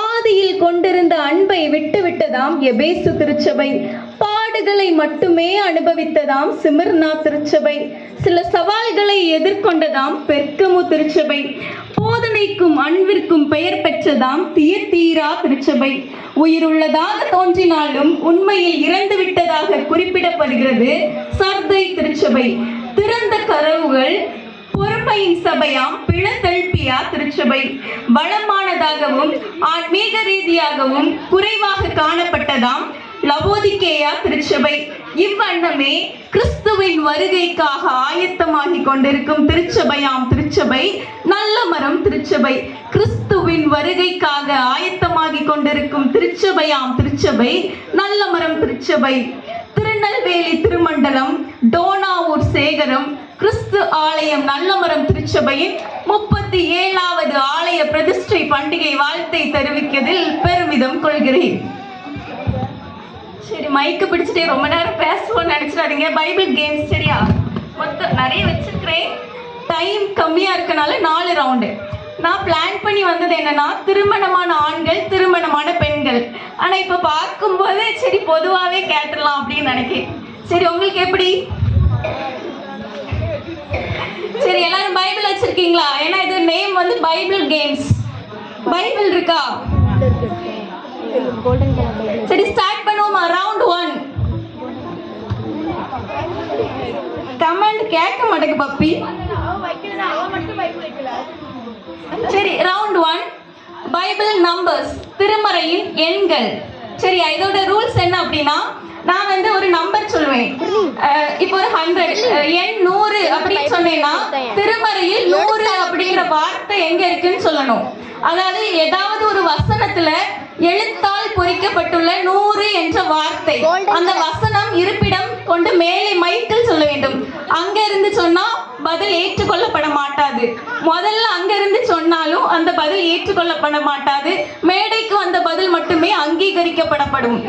ஆதியில் கொண்டிருந்த அன்பை விட்டுவிட்டதாம் எபேசு திருச்சபை. பாடுகளை மட்டுமே அனுபவித்ததாம் சிமிர்னா திருச்சபை. சில சவால்களை எதிர்கொண்டதாம் பெர்கமு திருச்சபை. போதனைக்கும் அன்பிற்கும் பெயர் பெற்றதாம் தியத்தீரா திருச்சபை. உயிருள்ளதாக தோன்றினாலும் உண்மையில் இறந்து விட்டதாக குறிப்பிடப்படுகிறது சர்தை திருச்சபை. திறந்த கதவுகள் பொறுமையின் சபையாம் பிளத்தெழுப்பியா திருச்சபை. ரீதியாகவும் ஆன்மீக ரீதியாகவும் குறைவாக காணப்பட்டதாம் லவோதிக்கேயா திருச்சபை. இவ்வண்ணமே கிறிஸ்துவின் வருகைக்காக ஆயத்தமாகி கொண்டிருக்கும் திருச்சபையாம் திருச்சபை நல்ல மரம் திருச்சபை. கிறிஸ்துவின் வருகைக்காக ஆயத்தமாகி கொண்டிருக்கும் திருச்சபையாம் திருச்சபை நல்ல மரம் திருச்சபை. திருநெல்வேலி திருமண்டலம் டோனாவூர் சேகரம் கிறிஸ்து ஆலயம் நல்லமரம் திருச்சபையின் முப்பத்தி ஏழாவது ஆலய பிரதிஷ்டை பண்டிகை வாழ்த்தை தெரிவிக்கதில் பெருமிதம் கொள்கிறேன். சரி மைக்கு பிடிச்சிட்டே ரொம்ப நேரம் பேசுவோம்னு நினைச்சிடாதீங்க. பைபிள் கேம்ஸ் சரியா? மொத்தம் நிறைய வச்சிருக்கிறேன். டைம் கம்மியா இருக்கனால நாலு ரவுண்டு நான் பிளான் பண்ணி வந்தது என்னன்னா திருமணமான ஆண்கள் திருமணமான பெண்கள். ஆனா இப்ப பார்க்கும்போது சரி பொதுவாவே கேட்டுடலாம் அப்படின்னு நினைக்கிறேன். சரி உங்களுக்கு எப்படி? சரி எல்லாரும் பைபிள் வச்சிருக்கீங்களா? ஏன்னா இது நேம் வந்து பைபிள் கேம்ஸ் பைபிள் இருக்கா? சரி ஸ்டார்ட் பண்ணுவோமா? ரவுண்ட் ஒன் கமெண்ட் கேட்க மாட்டேங்க பப்பி. சரி ரவுண்ட் ஒன் பைபிள் நம்பர்ஸ் திருமறையின் எண்கள். சரி இதோட ரூல்ஸ் என்ன அப்படின்னா நான் வந்து ஒரு நம்பர் சொல்லுவேன் இப்போ ஒரு ஹண்ட்ரட் எண் நூறு அப்படின்னு சொன்னேன்னா திருமறையில் நூறு அப்படிங்கிற வார்த்தை எங்க இருக்குன்னு சொல்லணும். அதாவது ஏதாவது ஒரு வசனத்துல எழுத்தால் பொறிக்கப்பட்டுள்ள நூறு என்ற வார்த்தை. அந்த வசனம் இருப்பிடம் கொண்டு மேலே மைக்கில் சொல்ல வேண்டும். அங்க இருந்து சொன்னா பதில் ஏற்றுக்கொள்ளப்பட மாட்டாது. முதல்ல அங்க இருந்து சொன்னாலும் அந்த பதில் ஏற்றுக்கொள்ளப்பட மாட்டாது. மேடைக்கு வந்த பதில் மட்டுமே அங்கீகரிக்கப்படப்படும்.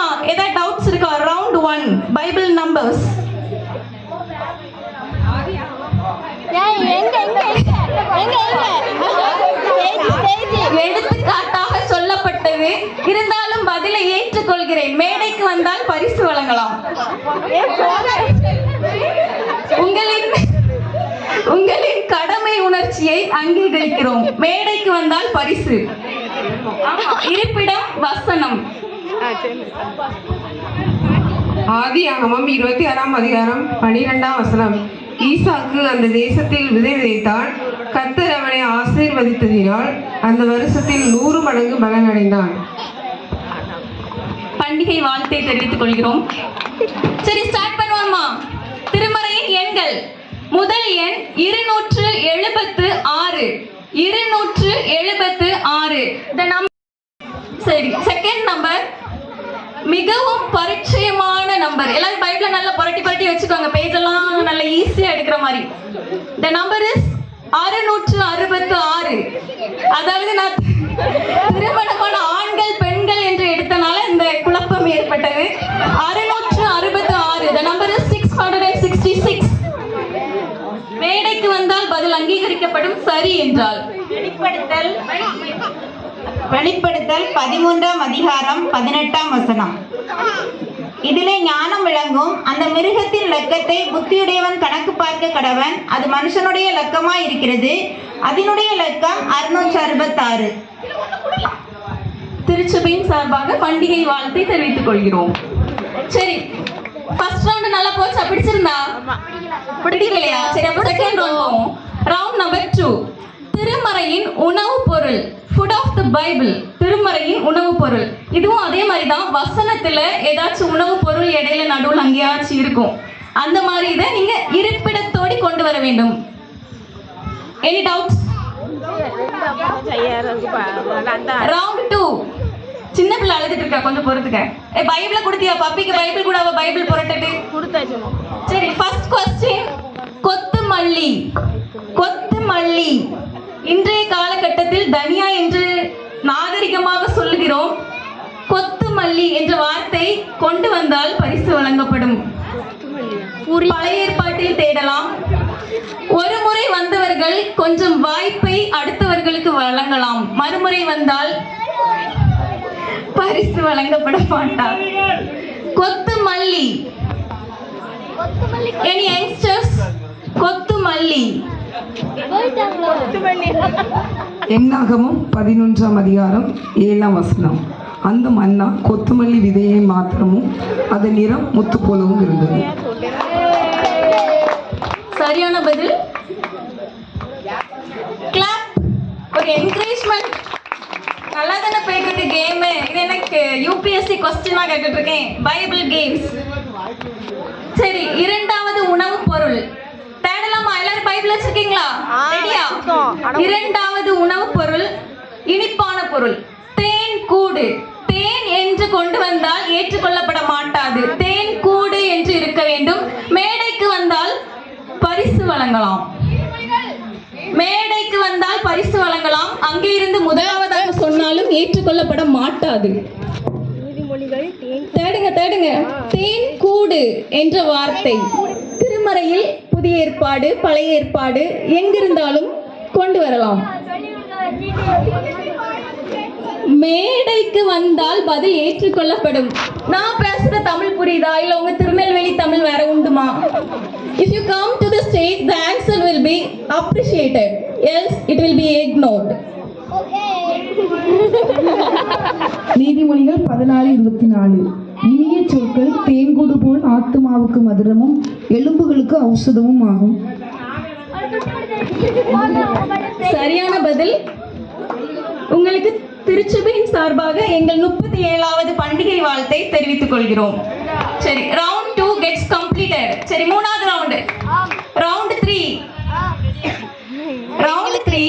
பண்ணுவோமா ஏதாவது டவுட்ஸ் இருக்கா ரவுண்ட் ஒன் பைபிள் நம்பர்ஸ் எடுத்துக்காட்டாக சொல்லப்பட்டது. இருந்தாலும் பதிலை ஏற்றுக்கொள்கிறேன். மேடைக்கு வந்தால் பரிசு வழங்கலாம். உங்களின் உங்களின் கடமை உணர்ச்சியை அங்கீகரிக்கிறோம். மேடைக்கு வந்தால் பரிசு. இருப்பிடம் வசனம். ஆதி ஆகமம் இருபத்தி ஆறாம் அதிகாரம் பனிரெண்டாம் வசனம். ஈசாக்கு அந்த தேசத்தில் விதை விதைத்தான். கர்த்தர் அவனை ஆசீர்வதித்ததினால் அந்த வருஷத்தில் நூறு மடங்கு பலனடைந்தான் பண்டிகை வாழ்த்தை தெரிவித்துக் கொள்கிறோம். சரி ஸ்டார்ட் பண்ணுவோமா திருமறையின் எண்கள். முதல் எண் இருநூற்று எழுபத்து ஆறு. இருநூற்று எழுபத்து ஆறு. சரி செகண்ட் நம்பர் மிகவும் பரிச்சயமான நம்பர் எல்லாரும் பைபிள நல்லா புரட்டி புரட்டி வச்சுக்கோங்க. பேஜ் எல்லாம் நல்ல ஈஸியா எடுக்கிற மாதிரி. த நம்பர் இஸ் அறுநூற்று அறுபத்து ஆறு அதாவது நான் திருமணமான ஆண்கள் பெண்கள் என்று எடுத்தனால இந்த குழப்பம் ஏற்பட்டது. அறுநூறு மேடைக்கு வந்தால் பதில் அங்கீகரிக்கப்படும் சரி என்றால். வெளிப்படுத்தல் வெளிப்படுத்தல் பதிமூன்றாம் அதிகாரம் பதினெட்டாம் வசனம். இதிலே ஞானம் விளங்கும். அந்த மிருகத்தின் லக்கத்தை புத்தியுடையவன் கணக்கு பார்க்க கடவன். அது மனுஷனுடைய லக்கமாய் இருக்கிறது. அதனுடைய லக்கம் அறுநூற்று அறுபத்தாறு திருச்சபையின் சார்பாக பண்டிகை வாழ்த்தை தெரிவித்துக் கொள்கிறோம். சரி ஃபர்ஸ்ட் ரவுண்ட் நல்லா போச்சா. பிடிச்சிருந்தா? பிடிக்கலையா? சரி அப்ப second round round number two திருமறையின் உணவு பொருள். ஃபுட் ஆஃப் த பைபிள் திருமறையின் உணவு பொருள். இதுவும் அதே மாதிரி தான் வசனத்துல ஏதாச்சும் உணவு பொருள் இடையில நடுவில் அங்கேயாச்சும் இருக்கும். அந்த மாதிரி இதை நீங்க இருப்பிடத்தோடி கொண்டு வர வேண்டும். எனி டவுட்ஸ் ரவுண்ட் டூ சின்ன பிள்ளை அழுதுட்டு இருக்கா கொஞ்சம் பொறுத்துக்க ஏ பைபிள கொடுத்தியா? பப்பிக்கு பைபிள் கூட அவ பைபிள் புரட்டுட்டு சரி ஃபர்ஸ்ட் கொஸ்டின் கொத்துமல்லி கொத்துமல்லி இன்றைய காலகட்டத்தில் தனியா என்று நாகரிகமாக சொல்லுகிறோம். கொத்துமல்லி என்ற வார்த்தை கொண்டு வந்தால் பரிசு வழங்கப்படும். பழைய ஏற்பாட்டில் தேடலாம். ஒரு முறை வந்தவர்கள் கொஞ்சம் வாய்ப்பை அடுத்தவர்களுக்கு வழங்கலாம். மறுமுறை வந்தால் பரிசு வழங்கப்பட மாட்டார் கொத்து மல்லி எனி யங்ஸ்டர்ஸ் கொத்து மல்லி எண்ணாகமும் பதினொன்றாம் அதிகாரம் ஏழாம் வசனம். அந்த மன்னா கொத்துமல்லி விதையை மாத்திரமும் அதன் நிறம் முத்து போலவும் இருந்தது. சரியான பதில்? கிளாப் ஒரு என்கரேஜ்மெண்ட் இருக்கு கேம் இது எனக்கு யூபிஎஸ்சி கொஸ்டினா கேட்டுட்டு இருக்கேன். பைபிள் கேம்ஸ் சரி இரண்டாவது உணவு பொருள். தேடலாமா? எல்லாரும் பைபிள் வச்சிருக்கீங்களா? ரெடியா இரண்டாவது உணவு பொருள் இனிப்பான பொருள். தேன் கூடு. தேன் என்று கொண்டு வந்தால் ஏற்றுக்கொள்ளப்பட மாட்டாது. தேன் கூடு என்று இருக்க வேண்டும். மேடைக்கு வந்தால் பரிசு வழங்கலாம். மேடைக்கு வந்தால் பரிசு வழங்கலாம். அங்கே இருந்து முதலாவதாக ஏற்றுக்கொள்ளப்பட மாட்டாது. தேடுங்க தேடுங்க. தேன் கூடு என்ற வார்த்தை. திருமறையில் புதிய ஏற்பாடு பழைய ஏற்பாடு எங்கிருந்தாலும் கொண்டு வரலாம். மேடைக்கு வந்தால் பதில் ஏற்றுக்கொள்ளப்படும். நான் பேசுற தமிழ் புரியுதா? இல்ல உங்க திருநெல்வேலி தமிழ் வேற உண்டுமா? If you come to the stage the answer will be appreciated else it will be ignored. நீதிமொழிகள் பதினாலு இருபத்தி நாலு இனிய சொற்கள் தேன்கூடு போல் ஆத்துமாவுக்கு மதுரமும் எலும்புகளுக்கு ஔஷதமும் ஆகும். சரியான பதில். உங்களுக்கு திருச்சபையின் சார்பாக எங்கள் முப்பத்தி ஏழாவது பண்டிகை வாழ்த்தை தெரிவித்துக் கொள்கிறோம். சரி ரவுண்ட் டூ கெட்ஸ் கம்ப்ளீட்டட் சரி மூணாவது round round three round three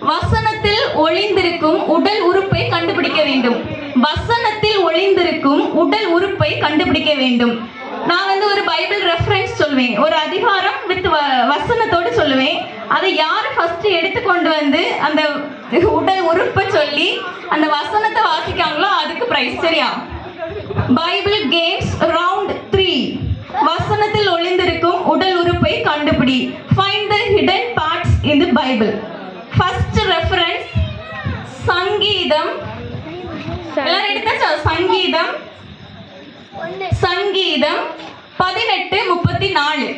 வசனத்தில் ஒளிந்திருக்கும் உடல் உறுப்பை கண்டுபிடிக்க வேண்டும். வசனத்தில் ஒளிந்திருக்கும் உடல் உறுப்பை கண்டுபிடிக்க வேண்டும். நான் வந்து ஒரு பைபிள் ரெஃபரன்ஸ் சொல்வேன். ஒரு அதிகாரம் வித் வசனத்தோடு சொல்லுவேன். அதை யார் ஃபர்ஸ்ட் எடுத்து கொண்டு வந்து அந்த உடல் உறுப்பை சொல்லி அந்த வசனத்தை வாசிக்காங்களோ அதுக்கு பிரைஸ் சரியா? பைபிள் கேம்ஸ் ரவுண்ட் த்ரீ வசனத்தில் ஒளிந்திருக்கும் உடல் உறுப்பை கண்டுபிடி. Find the hidden parts in the Bible first reference சங்கீதம். எல்லாரும் எடுத்தாச்சா சங்கீதம். சங்கீதம். பதினெட்டு முப்பத்தி நாலு.